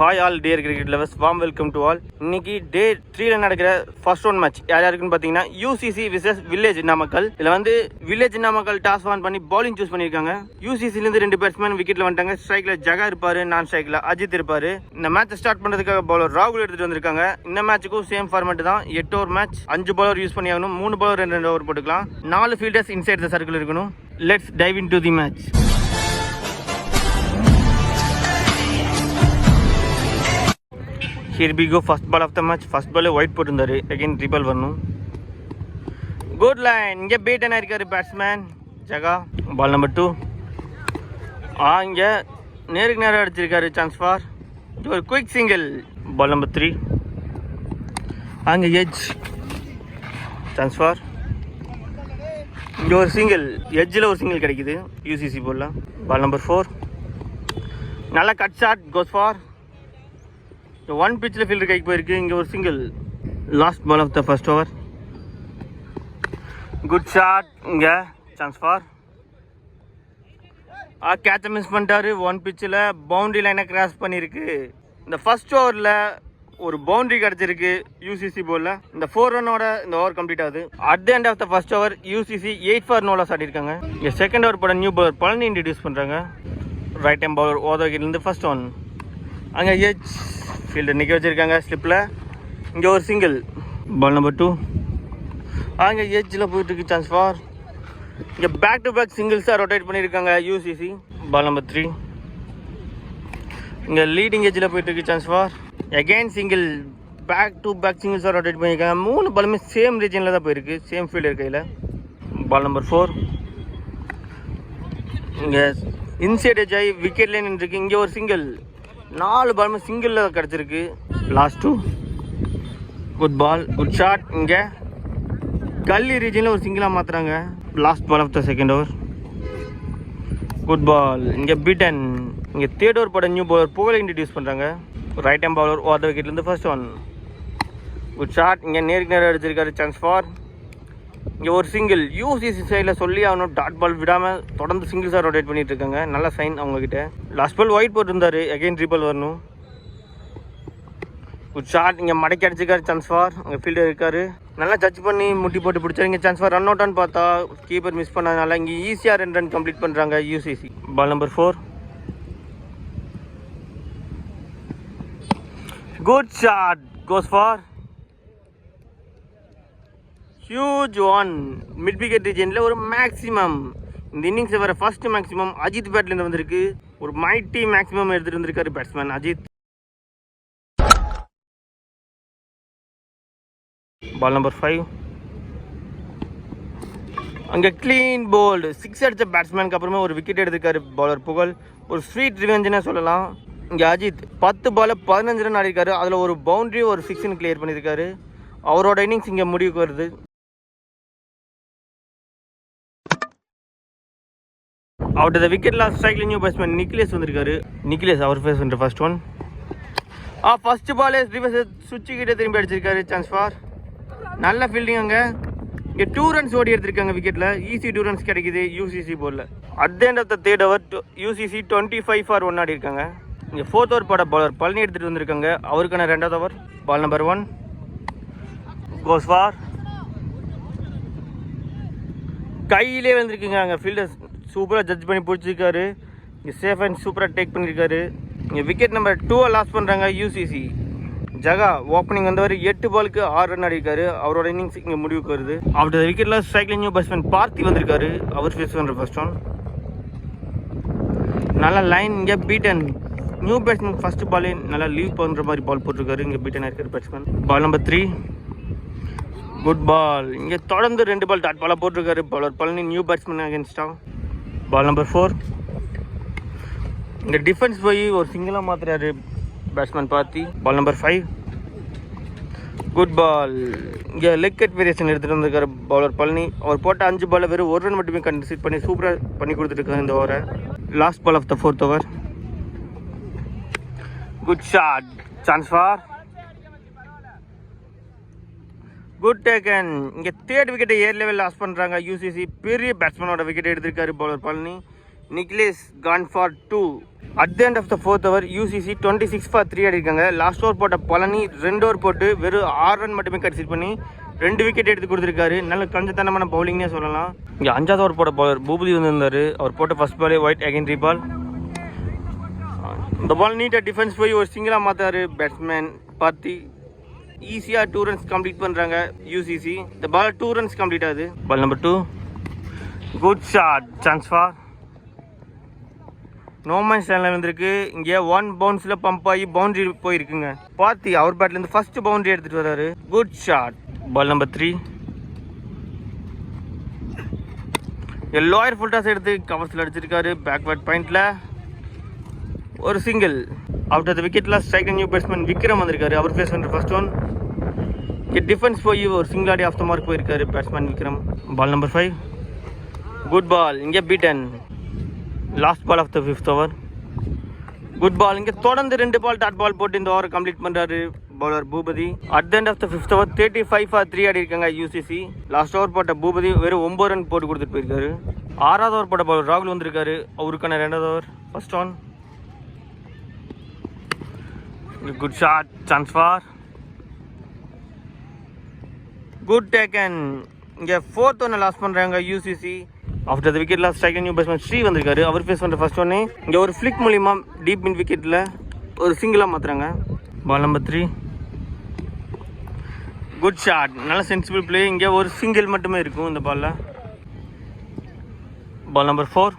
Hi all dear cricket lovers warm welcome to all இன்னைக்கு day த்ரீல நடக்கிற first one match யார் யாருக்குன்னு பார்த்தீங்கன்னா யூசிசி விசஸ் வில்லேஜ் நாமக்கல். இதில் வந்து வில்லேஜ் நாமக்கல் டாஸ் ஆன் பண்ணி பவுலிங் சூஸ் பண்ணியிருக்காங்க. யூசிசிலேருந்து ரெண்டு பேட்ஸ்மேன் விக்கெட்டில் வந்துட்டாங்க. ஸ்ட்ரைக்கில் ஜகா இருப்பார் நான் ஸ்ட்ரைக்கில் அஜித் இருப்பார். இந்த மேட்ச் ஸ்டார்ட் பண்ணுறதுக்காக பவுலர் ராகுல் எடுத்துகிட்டு வந்திருக்காங்க. இந்த மேட்ச்சுக்கும் சேம் ஃபார்மேட் தான். எட்டு ஓவர் மேட்ச் அஞ்சு பவுலர் யூஸ் பண்ணி ஆகணும் மூணு பவுலர் ரெண்டு ரெண்டு ஓவர் போட்டுக்கலாம். நாலு ஃபீல்டர்ஸ் இன்சைட் த சர்க்கிள் இருக்கணும். Let's dive in to the match here B go first ball of the match first பாலே ஒயிட் போட்டிருந்தாரு அகெயின் ட்ரிபல் வரணும் குட் லைன் இங்கே பீட்டன் இருக்காரு பேட்ஸ்மேன் ஜகா பால் நம்பர் டூ ஆ இங்கே நேருக்கு நேரம் அடிச்சிருக்காரு சான்ஸ் ஃபார் ஒரு quick single ball number three அங்கே எஜ் சான்ஸ் ஃபார் இங்கே ஒரு சிங்கிள் எட்ஜில் ஒரு சிங்கிள் கிடைக்குது யூசிசி போடலாம். பால் நம்பர் ஃபோர் நல்ல cut shot goes for one பிச்சில் ஃபீல்டர் கைக்கு போயிருக்கு. இங்கே ஒரு single last ball of the first over good shot இங்கே சான்ஸ் ஃபார் ஆ கேட்சை மிஸ் பண்ணிட்டாரு. ஒன் பிச்சில் பவுண்டரியில் லைனை கிராஸ் பண்ணியிருக்கு இந்த ஃபர்ஸ்ட் ஓவரில் ஒரு பவுண்டரி கிடச்சிருக்கு யூசிசி போலில் இந்த ஃபோர் ரன்னோட இந்த ஓவர் கம்ப்ளீட் ஆகுது. At the end of the first over UCC eight for no loss ஆடிருக்காங்க. இங்கே செகண்ட் ஓவர் போட நியூ பவுலர் பழனி இன்ட்ரடியூஸ் பண்ணுறாங்க ரைட் டைம் பவுலர் ஓதோகிலேருந்து ஃபர்ஸ்ட் ஒன் அங்கே எச் ஃபீல்டு நிற்க வச்சுருக்காங்க ஸ்லிப்பில் இங்கே ஒரு சிங்கிள் பால் நம்பர் டூ அங்கே ஏஜில் போயிட்டுருக்கு சான்ஸ் ஃபார் இங்கே பேக் டு பேக் சிங்கிள்ஸாக ரொட்டேட் பண்ணியிருக்காங்க யூசிசி பால் நம்பர் த்ரீ இங்கே லீடிங் ஏஜில் போயிட்டுருக்கு chance for again single back to back சிங்கிள்ஸாக rotate பண்ணியிருக்காங்க மூணு பாலுமே சேம் ரீஜனில் தான் போயிருக்கு சேம் ஃபீல்டு கையில் பால் நம்பர் ஃபோர் இங்கே இன்சைட் ஏஜ் ஆகி விக்கெட்லேயே நின்றுருக்கு. இங்கே ஒரு சிங்கிள் நாலு பாலுமே சிங்கிளில் கிடச்சிருக்கு. Last two good ball good shot இங்கே. கல்லி ரீஜனில் ஒரு சிங்கிளாக மாற்றுறாங்க last ball of the second over good ball இங்கே பீட்டன் இங்கே தேர்ட் ஓவர் நியூ பவுலர் புகழை இன்ட்ரடியூஸ் பண்ணுறாங்க ரைட் ஹேம் பவுலர் ஓவர் விக்கெட்லேருந்து ஃபர்ஸ்ட் ஒன் குட் ஷாட் இங்கே நேருக்கு நேரம் அடிச்சிருக்காரு சான்ஸ் ஃபார் இங்கே ஒரு சிங்கிள் யூசிசி சைடில் சொல்லி அவனும் டாட் பால் விடாமல் தொடர்ந்து சிங்கிள்ஸாக ரொட்டேட் பண்ணிட்டு இருக்காங்க. நல்ல சைன் அவங்கக்கிட்ட லாஸ்ட் பால் ஒயிட் போட்டிருந்தாரு. அகெயின் ட்ரிபிள் வரணும். குட் ஷாட் இங்கே மடக்கி அடிச்சிருக்காரு சான்ஸ் ஃபார் அங்கே ஃபீல்டர் இருக்காரு. நல்லா ஜட்ஜ் பண்ணி முட்டி போட்டு பிடிச்சாரு. இங்கே சான்ஸ் ஃபார் ரன் அவுட்டான்னு பார்த்தா கீப்பர் மிஸ் பண்ணதுனால இங்கே ஈஸியாக ரெண்டு ரன் கம்ப்ளீட் பண்ணுறாங்க UCC ball number four good shot goes for huge one mid wicket ரீஜனில் ஒரு மேக்ஸிமம் இந்த இன்னிங்ஸ் வர ஃபர்ஸ்ட் மேக்ஸிமம் அஜித் பேட்லேருந்து வந்திருக்கு. ஒரு மைட்டி மேக்ஸிமம் எடுத்துகிட்டு வந்திருக்காரு batsman Ajith. Ball number five அங்கே க்ளீன் போல்டு சிக்ஸ் அடித்த பேட்ஸ்மேனுக்கு அப்புறமே ஒரு விக்கெட் எடுத்திருக்காரு பவுலர் புகழ். ஒரு ஸ்வீட் ரிவெஞ்சுனே சொல்லலாம். இங்கே அஜித் பத்து பால் பதினஞ்சு ரன் ஆடிருக்காரு. அதில் ஒரு பவுண்ட்ரி ஒரு சிக்ஸ்னு கிளியர் பண்ணியிருக்காரு அவரோட இன்னிங்ஸ் இங்கே முடிவுக்கு வருது. அவுட் த விக்கெட் லாஸ்ட் ஸ்ட்ரைக்ல நியூ பேட்ஸ்மேன் நிக்லேஸ் வந்திருக்காரு. நிக்லேஸ் அவர் ஃபேஸ் பண்ணுற ஃபர்ஸ்ட் ஒன் ஆ ஃபர்ஸ்ட் பாலே ரிவர்ஸ் சுவிட்சு திரும்பி அடிச்சிருக்காரு சான்ஸ் ஃபார் நல்ல ஃபீல்டிங் அங்கே. இங்கே டூ ரன்ஸ் ஓடி எடுத்திருக்காங்க விக்கெட்டில் ஈஸி டூ ரன்ஸ் கிடைக்குது யூசிசி போலில் at end of the third over UCC twenty five for one ஆடி இருக்காங்க இங்கே ஃபோர்த் ஓவர் பாட பாலர் பழனி எடுத்துகிட்டு வந்திருக்காங்க. அவருக்கான ரெண்டாவது over ball number one goes for கையிலே வந்திருக்குங்க அங்கே ஃபீல்டர்ஸ் சூப்பராக ஜட்ஜ் பண்ணி பிடிச்சிருக்காரு. இங்கே சேஃப் அண்ட் சூப்பராக டேக் பண்ணியிருக்காரு இங்கே விக்கெட் நம்பர் டூவை லாஸ் பண்ணுறாங்க யூசிசி ஜகா ஓப்பனிங் வந்தவர் எட்டு பாலுக்கு ஆறு ரன் அடிக்காரு அவரோட இன்னிங்ஸ் இங்கே முடிவுக்கு வருது. அவரோட விக்கெட்டில் ஸ்ட்ரைக்கில் நியூ பேட்ஸ்மேன் பார்த்தி வந்திருக்காரு. அவர் ஃபேஸ் பண்ணுற ஃபர்ஸ்ட் ஒன் நல்லா லைன் இங்கே பீட்டன் நியூ பேட்ஸ்மேன் ஃபர்ஸ்ட் பாலே நல்லா லீவ் பண்ணுற மாதிரி பால் போட்டிருக்காரு. இங்கே பீட்டன் இருக்கிற batsman ball number three good ball இங்கே தொடர்ந்து ரெண்டு பால் டாட் பாலாக போட்டிருக்காரு. பவுலர் பழனி நியூ பேட்ஸ்மேன் அகேன்ஸ்டாக பால் நம்பர் ஃபோர் இங்கே டிஃபென்ஸ் போய் ஒரு சிங்கிளாக மாத்துறாரு batsman Parthi ball number five good ball இங்கே லெக் கட் வேரியேஷன் எடுத்துகிட்டு வந்திருக்காரு பவுலர் பழனி. அவர் போட்ட அஞ்சு பாலில் வெறும் ஒரு ரன் மட்டுமே கன்சிட் பண்ணி சூப்பராக பண்ணி கொடுத்துருக்காரு இந்த ஓவரை last ball of the fourth over good shot chance for good taken இங்கே தேர்ட் விக்கெட்டை ஏர் லெவல் லாஸ் பண்ணுறாங்க யூசிசி பெரிய பேட்ஸ்மேனோட விக்கெட் எடுத்திருக்காரு bowler Palani. Niklesh gone for two at the end of the fourth over UCC twenty six for three அடிக்காங்க last over போட்ட பழனி ரெண்டு over போட்டு வெறும் ஆறு ரன் மட்டுமே கன்சிட் பண்ணி ரெண்டு விக்கெட் எடுத்து கொடுத்துருக்காரு. நல்ல கஞ்சத்தனமான பவுலிங்னே சொல்லலாம். இங்கே அஞ்சாவது ஓவர் போட்ட பவுலர் பூபதி வந்திருந்தார். அவர் போட்ட ஃபர்ஸ்ட் பாலே ஒயிட் அகென்ட்ரி பால் இந்த பால் நீட்டாக டிஃபென்ஸ் போய் ஒரு சிங்கிளாக மாற்றாரு பேட்ஸ்மேன் பார்த்தி. ஈஸியாக டூ ரன்ஸ் கம்ப்ளீட் பண்ணுறாங்க யூசிசி இந்த பால் டூ ரன்ஸ் கம்ப்ளீட் ஆகுது. Ball number two good shot chance for no man ஸ்டாண்டில் வந்திருக்கு இங்கே ஒன் பவுன்ஸில் பம்ப் ஆகி பவுண்டரி போயிருக்குங்க. பார்த்தி அவர் பேட்லேருந்து ஃபர்ஸ்ட் பவுண்டரி எடுத்துகிட்டு வர்றாரு good shot ball number three எல்லோயர் full toss எடுத்து கவர்ஸில் அடிச்சிருக்காரு. பேக்வேர்ட் பாயிண்டில் ஒரு சிங்கிள் ஆஃப்டர் த விக்கெட்ல ஸ்ட்ரைக் நியூ பேட்ஸ்மேன் விக்ரம் வந்திருக்காரு. அவர் ஃபேஸ் பண்ணுற ஃபர்ஸ்ட் ஒன் டிஃபென்ஸ் போய் ஒரு சிங்கிள் ஆடி ஆஃப் த மார்க் போயிருக்காரு batsman Vikram ball number five good ball இங்கே beaten last ball of the fifth over good ball இங்கே தொடர்ந்து ரெண்டு பால் டாட் பால் போட்டு இந்த ஓவர் கம்ப்ளீட் பண்ணுறாரு bowler Boopathi. At end of the fifth over thirty five for three ஆடி இருக்காங்க UCC last over போட்ட பூபதி வெறும் ஒம்பது ரன் போட்டு கொடுத்துட்டு போயிருக்காரு. ஆறாவது ஓவர் போட்ட பவுலர் ராகுல் வந்திருக்காரு. அவருக்கான ரெண்டாவது over first one good shot chance for good taken இங்கே ஃபோர்த் ஒன்று லாஸ் பண்ணுறாங்க UCC after the wicket loss strike new batsman Sri வந்திருக்காரு. அவர் ஃபேஸ் பண்ணுற ஃபர்ஸ்ட் ஒன்று இங்கே ஒரு ஃப்ளிக் மூலிமா டீப் மின் விக்கெட்டில் ஒரு சிங்கிளாக மாற்றுறாங்க ball number three good shot நல்ல சென்சிபிள் பிளே இங்கே ஒரு சிங்கிள் மட்டுமே இருக்கும் இந்த பாலில் ball number four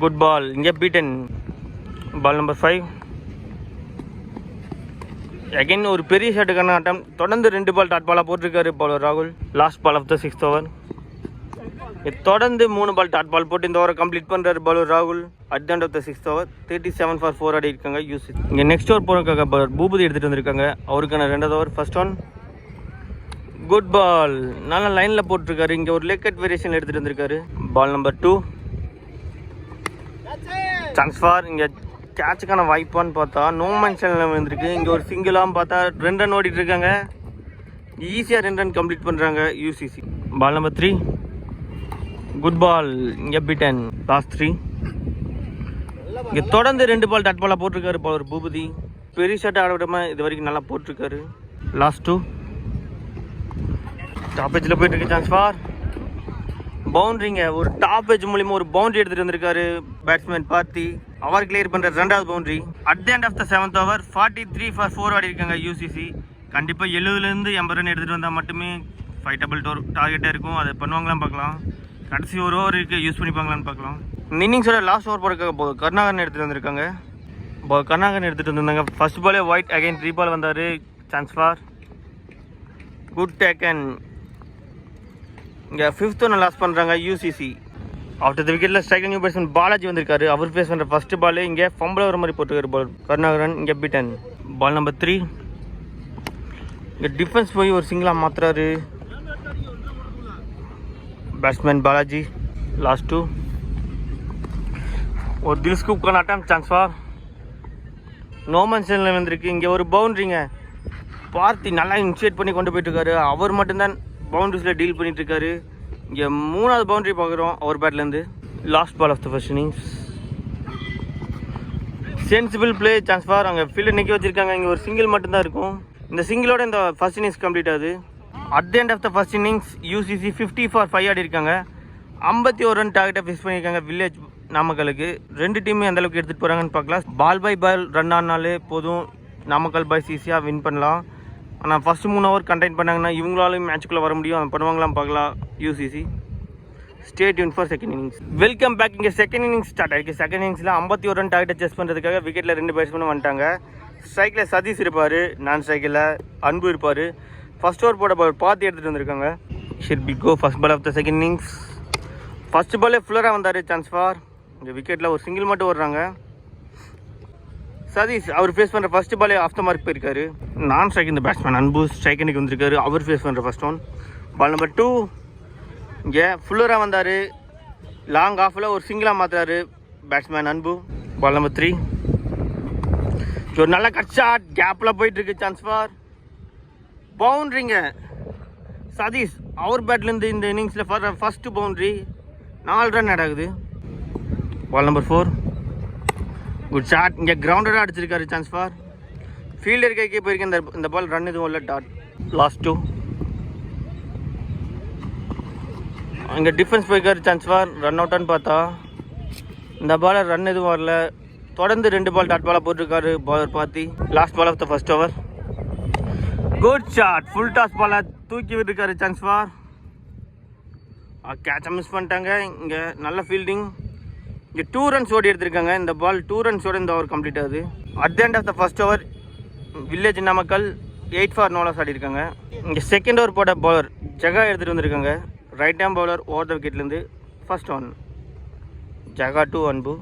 good ball இங்கே beaten ball number five again ஒரு பெரிய ஷாட்டுக்கான ஆட்டம் தொடர்ந்து ரெண்டு பால் டாட் பாலாக போட்டிருக்காரு பாலர் ராகுல். Last ball of the sixth over தொடர்ந்து மூணு பால் டாட் பால் போட்டு இந்த ஓவரை கம்ப்ளீட் பண்ணுறாரு பாலர் ராகுல். At end of the sixth over thirty seven for four ஆடி இருக்காங்க யூஸ் இங்கே நெக்ஸ்ட் ஓவர் போகிறதுக்காக பாலர் பூபதி எடுத்துகிட்டு வந்திருக்காங்க. அவருக்கான ரெண்டாவது over first one good ball நல்லா லைனில் போட்டிருக்காரு. இங்கே ஒரு லெக்கட் வேரியேஷன் எடுத்துகிட்டு வந்திருக்காரு. Ball number two chance for இங்கே கேட்சுக்கான வாய்ப்பான்னு பார்த்தா நோ மென்ஷனில் வந்திருக்கு. இங்கே ஒரு சிங்கிளாக பார்த்தா ரெண்டு ரன் ஓடிட்டு இருக்காங்க. ஈஸியாக ரெண்டு ரன் கம்ப்ளீட் பண்ணுறாங்க UCC ball number three good ball இங்கே பிட்டன் லாஸ்ட் த்ரீ இங்கே தொடர்ந்து ரெண்டு பால் டட் பாலாக போட்டிருக்காரு பவர் பூபதி. பெரிய ஷாட் ஆட விடாமல் இது வரைக்கும் நல்லா போட்டிருக்காரு. லாஸ்ட் டூ டாப் எஜ்ஜில் போயிட்டு இருக்கு சான்ஸ் ஃபார் பவுண்ட்ரிங்க ஒரு டாப் எஜ் மூலியமா ஒரு பவுண்ட்ரி எடுத்துகிட்டு வந்திருக்காரு பேட்ஸ்மேன் பார்த்தி. அவர் கிளியர் பண்ணுற ரெண்டாவது boundary at the end of the seventh over forty three for four ஆடி இருக்காங்க யூசிசி கண்டிப்பாக எழுபதுலேருந்து எண்பது ரன் எடுத்துகிட்டு வந்தால் மட்டுமே ஃபைட்டபிள் டோர் டார்கெட்டாக இருக்கும். அதை பண்ணுவாங்களான்னு பார்க்கலாம். கடைசி ஒரு ஓவர் இருக்குது யூஸ் பண்ணிப்பாங்களான்னு பார்க்கலாம். இன்னிங்ஸோட லாஸ்ட் ஓவர் போடுறதுக்காக போ கருணாகரன் எடுத்துகிட்டு வந்திருக்காங்க. இப்போ கருணாகரன் எடுத்துகிட்டு வந்திருந்தாங்க. ஃபர்ஸ்ட் பாலே ஒயிட் அகைன் த்ரீ பால் வந்தார். Chance for good take and இங்கே ஃபிஃப்த் ஒன்று லாஸ் பண்ணுறாங்க யூசிசி ஆஃப்டர் த விக்கெட்டில் ஸ்ட்ரைக் நியூ பேட்ஸ்மேன் பாலாஜி வந்திருக்காரு. அவர் ஃபேஸ் பண்ணுற ஃபர்ஸ்ட் பாலே இங்கே ஃபம்பிள் வர மாதிரி போட்டுருக்காரு பால் கருணாகரன் இங்கே பிட்டன் பால் நம்பர் த்ரீ இங்கே டிஃபென்ஸ் போய் ஒரு சிங்கிளாக மாத்துறாரு. பேட்ஸ்மேன் பாலாஜி லாஸ்ட் டூ ஒரு தில் ஸ்கூப்கான அட்டம் சான்ஸ் நோமன் சேனில் வந்திருக்கு. இங்கே ஒரு பவுண்ட்ரிங்க பார்த்தி நல்லா இனிஷியேட் பண்ணி கொண்டு போயிட்டுருக்காரு அவர் மட்டும்தான் பவுண்டரிஸில் டீல் பண்ணிட்டு இங்கே மூணாவது பவுண்டரி பார்க்குறோம் அவர் பேட்லேருந்து last ball of the first innings sensible play chance for அங்கே ஃபீல்டு நிற்க வச்சுருக்காங்க. இங்கே ஒரு சிங்கிள் மட்டும்தான் இருக்கும். இந்த சிங்கிளோட இந்த ஃபர்ஸ்ட் இன்னிங்ஸ் கம்ப்ளீட் ஆகுது. At the end of the first innings UCC fifty for five ஆடி இருக்காங்க ஐம்பத்தி ஒரு ரன் டார்கெட்டை ஃபிக்ஸ் பண்ணியிருக்காங்க வில்லேஜ் நாமக்கலுக்கு. ரெண்டு டீமும் எந்த அளவுக்கு எடுத்துகிட்டு போகிறாங்கன்னு பார்க்கலாம். பால் பை பால் ரன் ஆனாலே போதும். நாமக்கல் பாய்ஸ் ஈஸியாக வின் பண்ணலாம். ஆனால் ஃபஸ்ட்டு மூணு ஹவர் கண்டெயின் பண்ணாங்கன்னா இவங்களாலையும் மேட்ச்சுக்குள்ளே வர முடியும். அதை பண்ணுவாங்களாம் பார்க்கலாம். UCC state Yoon for second innings welcome back இங்கே செகண்ட் இன்னிங்ஸ் ஸ்டார்ட் ஆகிருக்கு செகண்ட் இன்னிங்ஸில் ஐம்பத்தி ஒரு ரன் டார்கெட்டை செஸ் பண்ணுறதுக்காக விக்கெட்டில் ரெண்டு பேட்ஸ்மேனும் வந்துட்டாங்க. ஸ்ட்ரைக்கில் சதீஷ் இருப்பார். நான் ஸ்ட்ரைக்கில் அன்பு இருப்பார். ஃபர்ஸ்ட் ஓவர் போட பார்த்து எடுத்துகிட்டு வந்திருக்காங்க. Shit we go first ball of the second innings first பாலே ஃபுல்லராக வந்தார் சான்ஸ் ஃபார் இந்த விக்கெட்டில் ஒரு சிங்கிள் மட்டும் ஓடுறாங்க. சதீஷ் அவர் ஃபேஸ் பண்ணுற ஃபர்ஸ்ட் பாலே ஆஃப் த மார்க் போயிருக்காரு. நான் ஸ்ட்ரைக் இந்த பேட்ஸ்மேன் அன்பு ஸ்ட்ரைக்கனுக்கு வந்திருக்காரு. அவர் ஃபேஸ் பண்ணுற first one ball number two இங்கே ஃபுல்லராக வந்தார். லாங் ஆஃபில் ஒரு சிங்கிளாக மாற்றுறாரு பேட்ஸ்மேன் அன்பு. பால் நம்பர் த்ரீ ஒரு நல்ல கட் ஷாட் கேப்பில் போயிட்டுருக்கு சான்ஸ் ஃபார் பவுண்ட்ரிங்க சதீஷ் அவர் பேட்லேருந்து இந்த இன்னிங்ஸில் ஃபர்ஸ்ட்டு பவுண்ட்ரி நாலு ரன் ஆட் ஆகுது ball number four good shot இங்கே கிரவுண்டடாக அடிச்சிருக்காரு சான்ஸ் ஃபார் ஃபீல்டர் கைக்கே போயிருக்கேன் இந்த இந்த பால் ரன் எதுவும் இல்லை டாட் லாஸ்ட் டூ இங்கே டிஃபென்ஸ் போயிருக்காரு சான்ஸ் ஃபார் ரன் அவுட்டான்னு பார்த்தா. இந்த பாலில் ரன் எதுவும் வரல. தொடர்ந்து ரெண்டு பால் டாட் பாலாக போட்டிருக்காரு bowler Parthi. Last ball of the first over good shot full toss பாலை தூக்கி விட்டுருக்காரு சான்ஸ் ஃபார் கேட்சை மிஸ் பண்ணிட்டாங்க. இங்கே நல்ல ஃபீல்டிங் இங்கே டூ ரன்ஸ் ஓடி எடுத்திருக்காங்க. இந்த பால் டூ ரன்ஸோட இந்த ஓவர் கம்ப்ளீட் ஆகுது. At the end of the first over village Namakkal eight for no loss ஆடிருக்காங்க. இங்கே செகண்ட் ஓவர் போட்ட பவுலர் ஜெகா எடுத்துகிட்டு வந்திருக்காங்க. Right arm bowler over the விக்கெட்லேருந்து first one Jega to Anbu.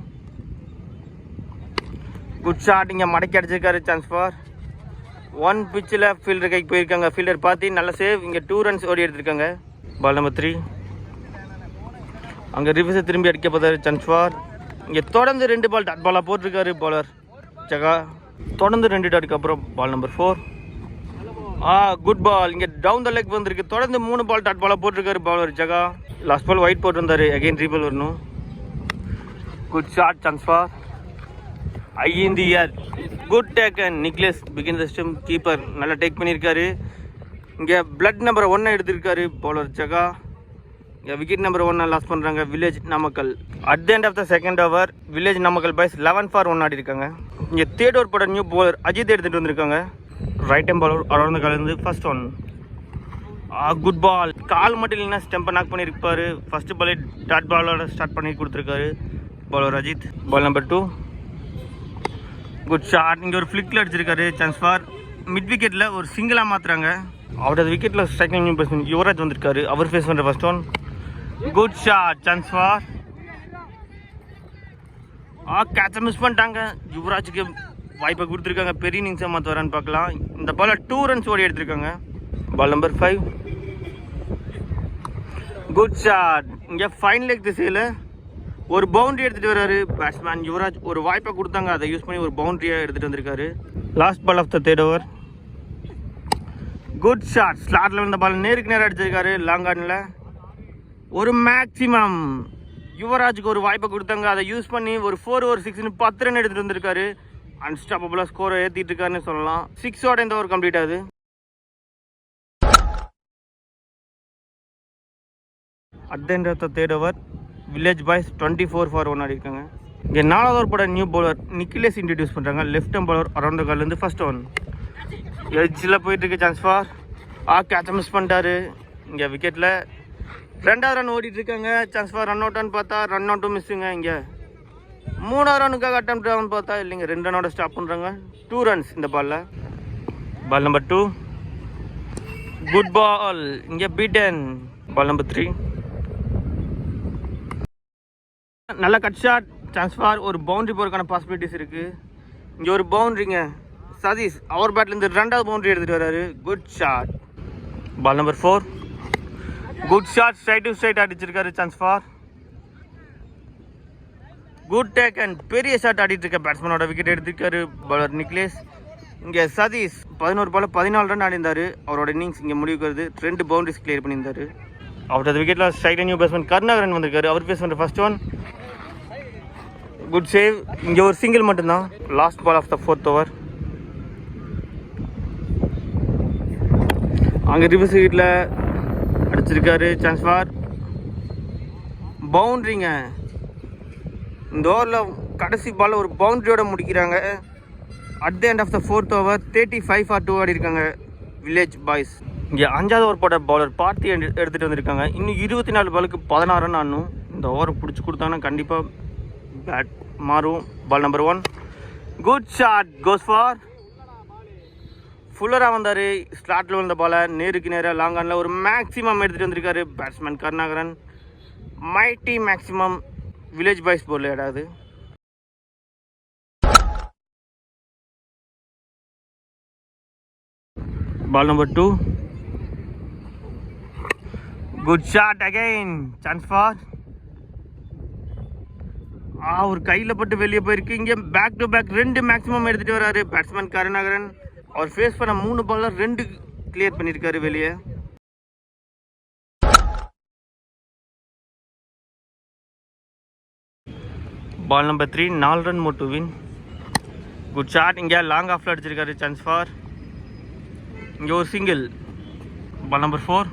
Good shot இங்கே மடக்கி அடிச்சிருக்காரு சான்ஸ் ஃபார் ஒன் பிச்சில் fielder கைக்கு போயிருக்காங்க. ஃபீல்டர் பார்த்து நல்ல சேவ் இங்கே டூ ரன்ஸ் ஓடி எடுத்திருக்காங்க. பால் நம்பர் த்ரீ அங்கே ரிவர்ஸை திரும்பி அடிக்க பார்த்தாரு சன்ஸ்வார் இங்கே தொடர்ந்து ரெண்டு பால் டாட் பாலாக போட்டிருக்காரு பாலர் ஜகா தொடர்ந்து ரெண்டு டாட்டுக்கு அப்புறம் ball number four ah good ball இங்கே டவுன் த லெக் வந்திருக்கு. தொடர்ந்து மூணு பால் டாட் பாலாக போட்டிருக்காரு bowler Jaga. Last ball wide போட்டிருந்தாரு. அகைன் ரீபால் வரணும். Good shot chance for high in air good taken Nicholas begin the stump keeper நல்லா டேக் பண்ணியிருக்காரு. இங்கே பிளட் நம்பர் ஒன்னை எடுத்திருக்காரு பாலர் ஜகா. இங்கே விக்கெட் நம்பர் ஒன்னை லாஸ் பண்ணுறாங்க village Namakkal. At the end of the second over village Namakkal boys eleven for one ஆடி இருக்காங்க. இங்கே தேர்ட் ஓவர் போட நியூ போலர் அஜித் எடுத்துகிட்டு வந்திருக்காங்க. ரைட் டைம் பவுலர் அரௌண்ட் கலந்து ஃபர்ஸ்ட் ஒன் குட் பால் கால் மட்டும் இல்லைன்னா ஸ்டெம்பை நாக் பண்ணியிருப்பாரு. ஃபர்ஸ்ட் பாலே டாட் பாலோட ஸ்டார்ட் பண்ணி கொடுத்துருக்காரு. Bowler Ajith. Ball number two good shot இங்கே ஒரு ஃப்ளிக்கில் அடிச்சிருக்காரு சான்ஸ் ஃபார் மிட் விக்கெட்டில் ஒரு சிங்கிளாக மாற்றுறாங்க அவரோட விக்கெட்டில் ஸ்ட்ரைக்கிங் பர்சன் யுவராஜ் வந்திருக்காரு. அவர் ஃபேஸ் பண்ணுற first one good shot chance for ah கேட்சை miss பண்ணிட்டாங்க. யுவராஜுக்கு வாய்ப்பை கொடுத்துருக்காங்க. பெரிய இன்னிங்ஸாக மாற்ற வரான்னு பார்க்கலாம். இந்த பால டூ ரன்ஸ் ஓடி எடுத்திருக்காங்க. Ball number five good shot இங்கே ஃபைன் லெக் திசையில் ஒரு பவுண்டரி எடுத்துகிட்டு வர்றாரு பேட்ஸ்மேன் யுவராஜ். ஒரு வாய்ப்பை கொடுத்தாங்க. அதை யூஸ் பண்ணி ஒரு பவுண்டரியாக எடுத்துகிட்டு வந்திருக்காரு. Last ball of the third over good shot ஸ்லாட்டில் வந்த பால் நேருக்கு நேரம் அடிச்சிருக்காரு. லாங் ஆனில் ஒரு மேக்ஸிமம் யுவராஜுக்கு ஒரு வாய்ப்பை கொடுத்தாங்க. அதை யூஸ் பண்ணி ஒரு ஃபோர் ஓவர் சிக்ஸ்னு பத்து ரன் எடுத்துகிட்டு வந்திருக்காரு. அன்ஸ்டாப்பபுளாக ஸ்கோரை ஏற்றிட்டு இருக்காருன்னு சொல்லலாம். சிக்ஸோட இந்த ஓவர் கம்ப்ளீட் ஆகுது. At of the third over village boys twenty four for one ஆடிருக்காங்க இங்கே நாலாவது ஓவர் போட நியூ பவுலர் நிக்கிலேஸ் இன்ட்ரடியூஸ் பண்ணுறாங்க லெஃப்ட் ஹேம் பவுலர் அரௌண்ட் கால்லேருந்து ஃபர்ஸ்ட் ஒன் எட்ஜில் போயிட்டு இருக்கு சான்ஸ் ஃபார் ஆ கேட்ச மிஸ் பண்ணிட்டாரு. இங்கே விக்கெட்டில் ரெண்டாவது ரன் ஓடிட்டு இருக்காங்க சான்ஸ் ஃபார் ரன் அவுட்டான்னு பார்த்தா ரன் அவுட்டும் மிஸ்ஸுங்க இங்கே. மூணாவது ரனுக்காக அட்டம் ஆகும்னு பார்த்தா இல்லைங்க ரெண்டு ரனோட ஸ்டாப் பண்ணுறாங்க டூ ரன்ஸ் இந்த பாலில் ball number two good ball இங்கே பீட்டன் பால் நம்பர் த்ரீ நல்ல கட் ஷாட் சான்ஸ் ஃபார் ஒரு பவுண்ட்ரி போகிறதுக்கான பாசிபிலிட்டிஸ் இருக்குது இங்கே ஒரு பவுண்ட்ரிங்க சதீஷ் அவர் பேட்லேருந்து ரெண்டாவது பவுண்டரி எடுத்துகிட்டு வர்றாரு good shot ball number four good shot straight to straight அடிச்சிருக்காரு chance for good take and பெரிய ஷாட் ஆடிட்டு இருக்க பேட்ஸ்மேனோட விக்கெட் எடுத்திருக்காரு பவுலர் நிக்லேஸ் இங்கே சதீஷ் பதினோரு பால் பதினாலு ரன் ஆடிந்தார் அவரோட இன்னிங்ஸ் இங்கே முடிவுக்கிறது ரெண்டு பவுண்டரிஸ் கிளியர் பண்ணியிருந்தாரு. அவரோட விக்கெட்டில் ஸ்ட்ரைட் நியூ பேட்ஸ்மேன் கருணாகரன் வந்திருக்காரு. அவர் பேஸ் பண்ணுற ஃபர்ஸ்ட் ஒன் குட் சேவ் இங்கே ஒரு சிங்கிள் மட்டும்தான். Last ball of the fourth over அங்கே ரிவர்ஸ் வீட்டில் அடிச்சிருக்காரு சான்ஸ் ஃபார் பவுண்ட்ரிங்க இந்த ஓவரில் கடைசி பால் ஒரு பவுண்ட்ரியோட முடிக்கிறாங்க. At the end of the fourth over thirty five for two ஆடி இருக்காங்க வில்லேஜ் பாய்ஸ் இங்கே அஞ்சாவது ஓவர் போட்ட பவுலர் பார்த்தி எடுத்துகிட்டு வந்திருக்காங்க. இன்னும் இருபத்தி நாலு பாலுக்கு பதினாறு ரன் ஆடணும். இந்த ஓவரை பிடிச்சி கொடுத்தாங்கன்னா கண்டிப்பாக பேட் மாறும். Ball number one good shot goes for ஃபுல்லராக வந்தார். ஸ்லாட்டில் வந்த போல் நேருக்கு நேராக லாங் ஆனில் ஒரு மேக்ஸிமம் எடுத்துகிட்டு வந்திருக்காரு batsman Karunakaran. Mighty maximum village boys pole இடாது. Ball number two good shot again chance for ah ஒரு கையில் பட்டு வெளியே போயிருக்கு. இங்கே பேக் டு பேக் ரெண்டு மேக்ஸிமம் எடுத்துகிட்டு வராரு பேட்ஸ்மேன் கருணாகரன். அவர் ஃபேஸ் பண்ண மூணு பாலில் ரெண்டு கிளியர் பண்ணியிருக்காரு வெளியே. பால் நம்பர் த்ரீ நாலு run more to win good shot இங்கே லாங் ஆஃபில் அடிச்சிருக்காரு சான்ஸ் ஃபார் இங்கே ஒரு single ball number four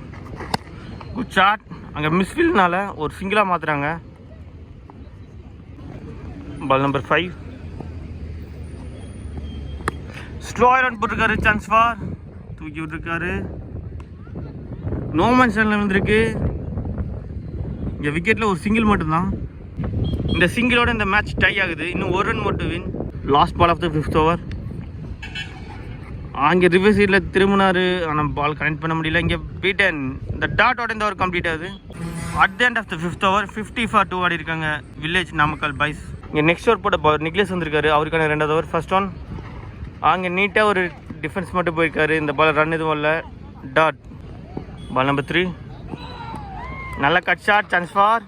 good shot அங்கே மிஸ்ஃபீல்ட்னால ஒரு சிங்கிளாக மாற்றுறாங்க ball number five slow run போட்டிருக்காரு சான்ஸ் ஃபார் தூக்கி விட்டுருக்காரு நோமன் சேனல் வந்திருக்கு இங்கே விக்கெட்டில் ஒரு சிங்கிள் மட்டும்தான் இந்த சிங்கிளோட இந்த மேட்ச் டை ஆகுது. இன்னும் ஒரு ரன் மட்டும் win last ball of the fifth over அங்கே ரிவர்ஸ் சைடில் திரும்பினார். ஆனால் பால் கனெக்ட் பண்ண முடியல. இங்கே பீட்டன் இந்த டாட்டோட இந்த ஓவர் கம்ப்ளீட் ஆகுது. At the end of the fifth over fifty for two ஆடி இருக்காங்க வில்லேஜ் நாமக்கல் பைஸ் இங்கே நெக்ஸ்ட் ஓவர் போட்ட பவர் நிக்லேஸ் வந்திருக்காரு. அவருக்கான ரெண்டாவது ஓவர் ஃபர்ஸ்ட் ஒன் அங்கே நீட்டாக ஒரு டிஃபென்ஸ் மட்டும் போயிருக்காரு. இந்த பால் ரன் எதுவும் இல்லை. டாட் பால் நம்பர் த்ரீ நல்ல கட் ஷாட் சான்ஸ் ஃபார்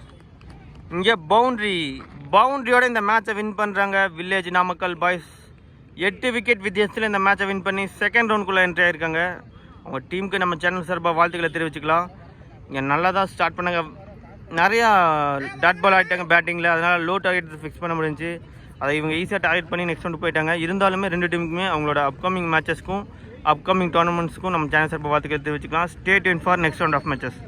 இங்கே பவுண்ட்ரி பவுண்ட்ரியோட இந்த மேட்சை வின் பண்ணுறாங்க வில்லேஜ் நாமக்கல் பாய்ஸ் எட்டு விக்கெட் வித்தியாசத்தில் இந்த மேட்சை வின் பண்ணி செகண்ட் ரவுண்டுக்குள்ளே என்ட்ரி ஆயிருக்காங்க. அவங்க டீமுக்கு நம்ம சேனல் சார்பாக வாழ்த்துக்களை தெரிவிச்சுக்கலாம். இங்கே நல்லா தான் ஸ்டார்ட் பண்ணாங்க. நிறையா டாட் பால் ஆகிட்டாங்க பேட்டிங்கில் அதனால் லோ டார்கெட் ஃபிக்ஸ் பண்ண முடிஞ்சு. அதை இவங்க ஈஸியாக டார்கெட் பண்ணி நெக்ஸ்ட் ரவுண்டு போயிட்டாங்க. இருந்தாலுமே ரெண்டு டீமுக்குமே அவங்களோட அப்கமிங் மேட்சஸ்க்கும் அப்கமிங் டோர்னமெண்ட்ஸ்க்கும் நம்ம சேனல் சார்பாக பார்த்துக்கிறது வச்சுக்கலாம் state in for next round of matches